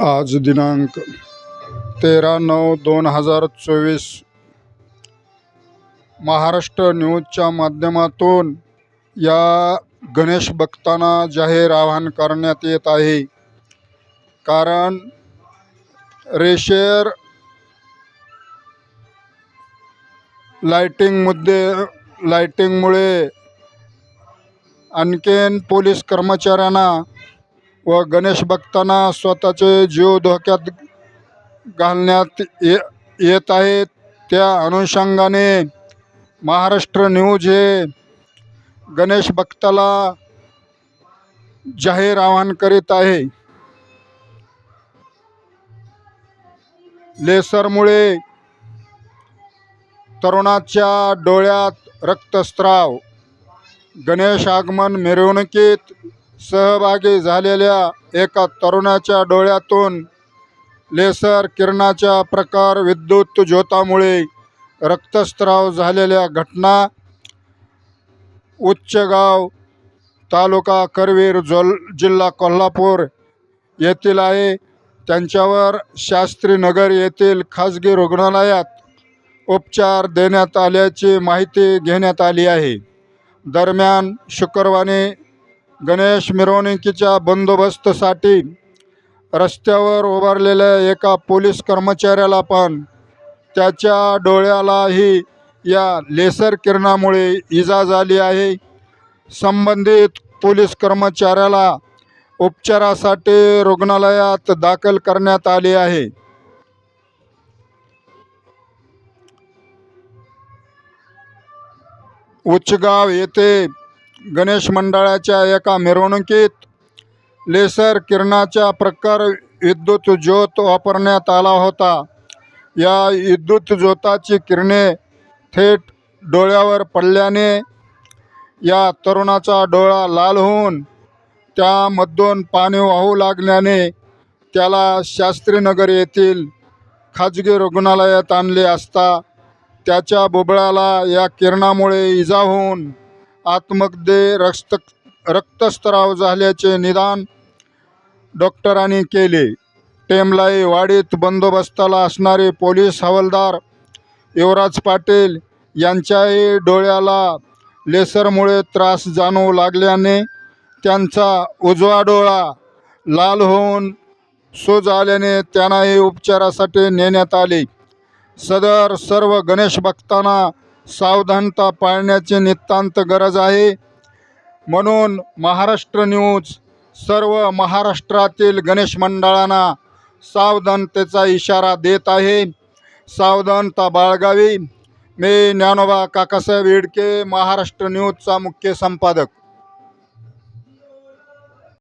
आज दिनांक तेरा नऊ दोन हजार चोवीस. महाराष्ट्र न्यूजच्या माध्यमातून या गणेश भक्तांना जाहीर आवाहन करण्यात येत आहे. कारण रेशेर लायटिंग मुद्दे लायटिंगमुळे आणखीन पोलीस कर्मचाऱ्यांना व गणेश भक्तांना स्वतःचे जीव धोक्यात घालण्यात ये येत आहेत त्या अनुषंगाने महाराष्ट्र न्यूज हे गणेश भक्ताला जाहीर आवाहन करीत आहे. लेसरमुळे तरुणाच्या डोळ्यात रक्तस्राव गणेश आगमन मिरवणुकीत सहभागी झालेल्या एका तरुणाच्या डोळ्यातून लेसर किरणाचा प्रकार विद्युत ज्योतामुळे रक्तस्राव झालेल्या घटना उच्चगाव तालुका करवीर जोल जिल्हा कोल्हापूर येथील आहे. त्यांच्यावर शास्त्रीनगर येथील खाजगी रुग्णालयात उपचार देण्यात आल्याची माहिती घेण्यात आली आहे. दरम्यान शुक्रवारी गणेश मिरवणुकीच्या बंदोबस्तसाठी रस्त्यावर उभारलेल्या एका पोलीस कर्मचाऱ्याला पण त्याच्या डोळ्यालाही या लेसर किरणामुळे इजा झाली आहे. संबंधित पोलीस कर्मचाऱ्याला उपचारासाठी रुग्णालयात दाखल करण्यात आले आहे. उच्चगाव येथे गणेश मंडळाच्या एका मिरवणुकीत लेसर किरणाचा प्रकार विद्युत ज्योत वापरण्यात आला होता. या विद्युत ज्योताची किरणे थेट डोळ्यावर पडल्याने या तरुणाचा डोळा लाल होऊन त्यामधून पाणी वाहू लागल्याने त्याला शास्त्रीनगर येथील खाजगी रुग्णालयात आणले असता त्याच्या बुबळाला या किरणामुळे इजा होऊन आतमध्ये रक्त रक्तस्त्राव झाल्याचे निदान डॉक्टरांनी केले. टेमलाई वाडीत बंदोबस्ताला असणारे पोलीस हवालदार युवराज पाटील यांच्याही डोळ्याला लेसरमुळे त्रास जाणवू लागल्याने त्यांचा उजवा डोळा लाल होऊन सूज आल्याने त्यांनाही उपचारासाठी नेण्यात आले. सदर सर्व गणेश भक्तांना सावधानता पाळण्याची नितांत गरज आहे. म्हणून महाराष्ट्र न्यूज सर्व महाराष्ट्रातील गणेश मंडळांना सावधानतेचा इशारा देत आहे. सावधानता बाळगावी. मी ज्ञानोबा काकासाहेब येडके महाराष्ट्र न्यूजचा मुख्य संपादक.